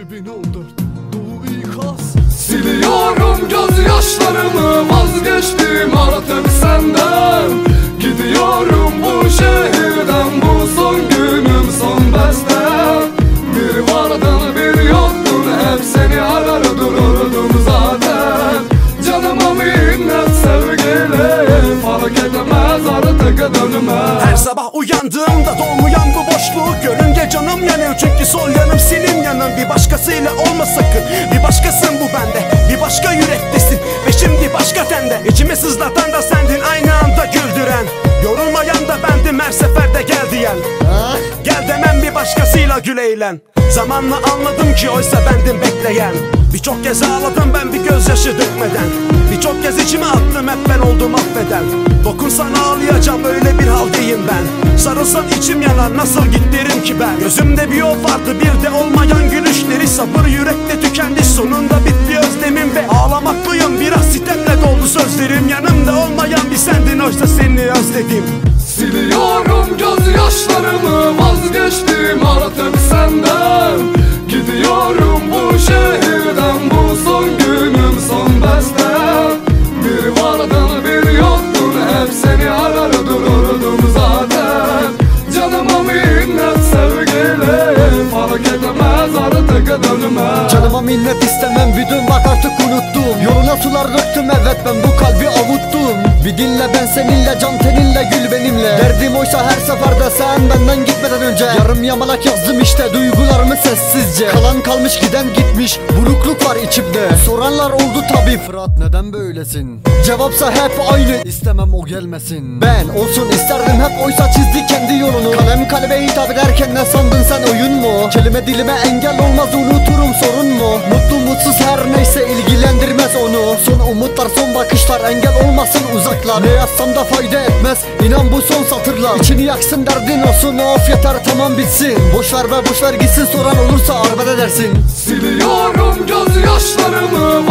2014 Doğu ikaz Siliyorum gözyaşlarımı vazgeçtim artık senden Her sabah uyandığımda dolmayan bu boşluğu görünce canım yanıyor. Çünkü sol yanım senin yanın. Bir başkasıyla olma sakın. Bir başkasın bu bende. Bir başka yürektesin. Ve şimdi başka tende İçimi sızlatan da sendin. Aynı anda güldüren. Yorulmayan da bendim. Her seferde gel diyen. Gel demem bir başkasıyla gül eğlen. Zamanla anladım ki oysa bendim bekleyen. Birçok kez ağladım ben bir gözyaşı dökmeden Birçok kez içime attım hep ben oldum affeden. Dokunsan ağlayacağım öyle bir haldeyim ben. Sarılsan içim yanar nasıl git derim ki ben? Gözümde bir yol vardı bir de olmayan gülüşleri. Sabır yürekte tükendi sonunda bitti özlemim Ve ağlamaklıyım. Biraz sitemle doldu sözlerim Yanımda olmayan bir sendin. Oysa seni özledim. Siliyorum gözyaşlarımı vazgeçtim artık senden minnet istemem bütün bak artık unuttum. Yoluna sular döktüm evet ben bu kalbi avuttum. Bir dinle ben seninle can teninle gül benimle. Derdim oysa her seferde sen benden gitmeden önce. Yarım yamalak yazdım işte duygularımı sessizce. Kalan kalmış giden gitmiş burukluk var içimde. Soranlar oldu tabi Fırat neden böylesin? Cevapsa hep aynı istemem o gelmesin. Ben olsun isterdim hep oysa çizdi kendi yolunu. Kalem kalbe hitap ederken ne sandın sen oyun mu Kelime dilime engel olmaz unuturum sorun mu? Mutlu mutsuz her neyse ilgilendirmez onu. Son umutlar son bakışlar engel olmasın uzaklar. Ne yazsam da fayda etmez inan bu son satırlar. İçini yaksın derdin olsun of yeter tamam bitsin. Boş ver be boş ver gitsin soran olursa arbede dersin. Siliyorum gözyaşlarımı